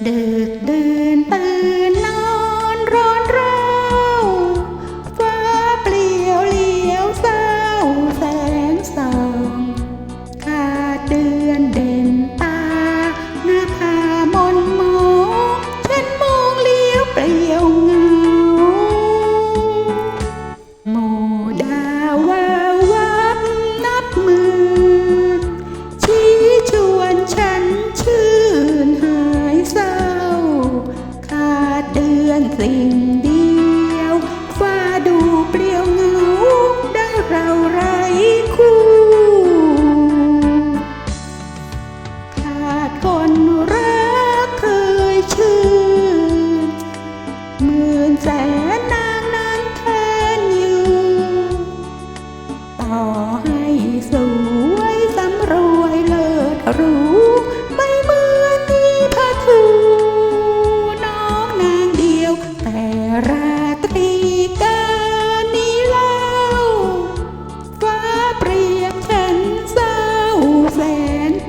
được đưa things.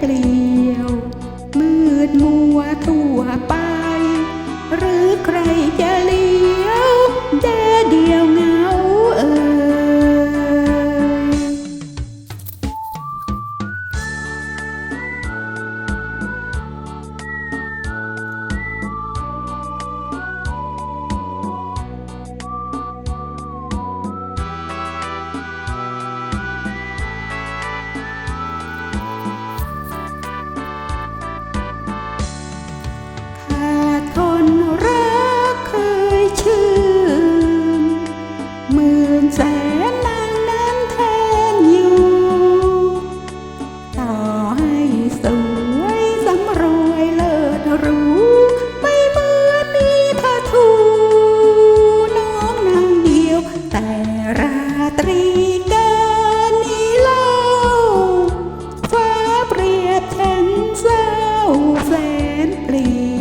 ลียว มืดมัวทั่วไป หรือใครจะเลี้ นเปลี่ยน